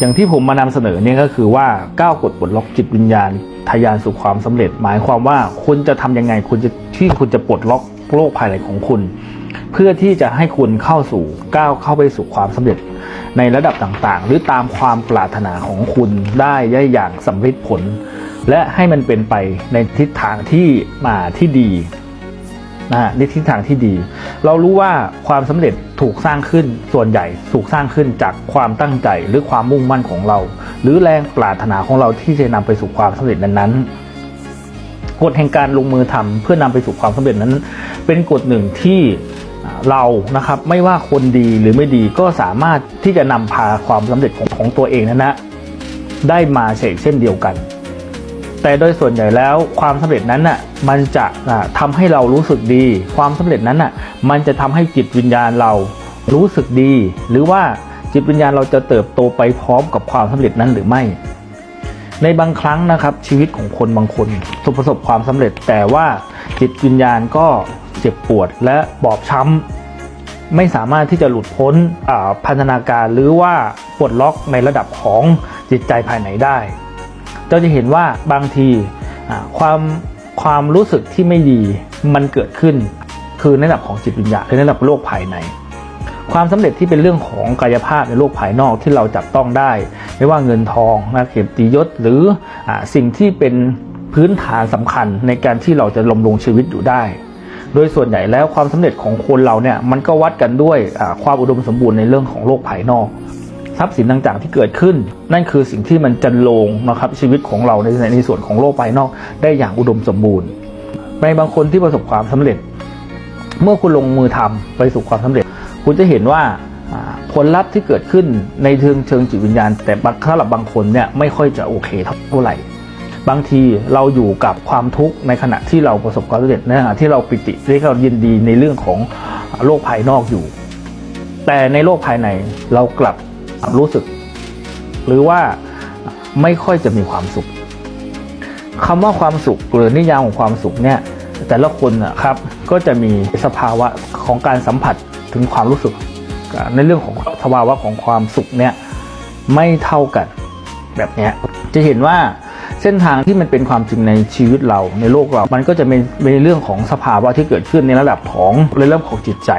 อย่างที่ผมมานำเสนอเนี่ยก็คือว่าก้าวกดปลดล็อกจิตวิญญาณทะยานสู่ความสำเร็จ หมายความว่าคุณจะทำยังไงคุณจะที่คุณจะปลดล็อกโลกภายในของคุณ เพื่อที่จะให้คุณเข้าสู่ก้าวเข้าไปสู่ความสำเร็จ ในระดับต่างๆ หรือตามความปรารถนาของคุณได้ได้อย่างสำเร็จผล และให้มันเป็นไปในทิศทางที่มาที่ดี นะฮะในทิศทางที่ดี เรารู้ว่าความสำเร็จถูกสร้างขึ้นส่วนใหญ่ถูกสร้างขึ้นจากความตั้งใจหรือความมุ่งมั่นของเรา หรือแรงปรารถนาของเราที่จะนำไปสู่ความสำเร็จนั้นๆกฎแห่งการลงมือทำเพื่อนำไปสู่ความสำเร็จนั้น เป็นกฎหนึ่งที่เรานะครับไม่ว่าคนดีหรือไม่ดีก็สามารถที่จะนำพาความสำเร็จของของตัวเองนั้นนะได้มาเช่นเช่นเดียวกัน แต่โดยส่วนใหญ่แล้วความสำเร็จนั้นน่ะมันจะอ่าทำให้เรารู้สึกดี ความสำเร็จนั้นน่ะมันจะทำให้จิตวิญญาณเรารู้สึกดี หรือว่าจิตวิญญาณเราจะเติบโตไปพร้อมกับความสำเร็จนั้นหรือไม่ ในบางครั้งนะครับชีวิตของคนบางคนประสบความสำเร็จ แต่ว่าจิตวิญญาณก็เจ็บปวดและบอบช้ำไม่สามารถที่จะหลุดพ้นพันธนาการหรือว่าปลดล็อกในระดับของจิตใจภายในได้ เราจะเห็นว่าบางทีความความรู้สึกที่ไม่ดีมันเกิดขึ้น คือในระดับของจิตวิญญาณหรือในระดับโลกภายใน ความสำเร็จที่เป็นเรื่องของกายภาพในโลกภายนอกที่เราจับต้องได้ ไม่ว่าเงินทองนะเข็มตียศหรืออสิ่งที่เป็นพื้นฐานสำคัญในการที่เราจะลมลงชีวิตอยู่ได้ โดยส่วนใหญ่แล้วความสำเร็จของคนเราเนี่ยมันก็วัดกันด้วยความอุดมสมบูรณ์ในเรื่องของโลกภายนอก ทรัพย์สินต่างๆ ที่เกิดขึ้น นั่นคือสิ่งที่มันจันลงนะครับชีวิตของเราในในส่วนของโลกภายนอกได้อย่างอุดมสมบูรณ์ ในบางคนที่ประสบความสำเร็จ เมื่อคุณลงมือทำไปสู่ความสำเร็จ คุณจะเห็นว่าผลลัพธ์ที่เกิดขึ้นในเชิงเชิงจิตวิญญาณ แต่บางสำหรับบางคนเนี่ยไม่ค่อยจะโอเคเท่าไหร่ บางทีเราอยู่กับความทุกข์ในขณะที่เราประสบความสำเร็จในขณะที่เราปิติที่เรายินดีในเรื่องของโลกภายนอกอยู่ แต่ในโลกภายในเรากลับ รู้สึก หรือว่าไม่ค่อยจะมีความสุขคำว่าความสุขหรือนิยามของความสุขเนี่ย แต่ละคนนะครับก็จะมีสภาวะของการสัมผัสถึงความรู้สึก ในเรื่องของสภาวะของความสุขเนี่ยไม่เท่ากันแบบนี้จะเห็นว่าเส้นทางที่มันเป็นความจริงในชีวิตเราในโลกเรา มันก็จะเป็นเป็นเรื่องของสภาวะที่เกิดขึ้นในระดับของในเรื่องของจิตใจ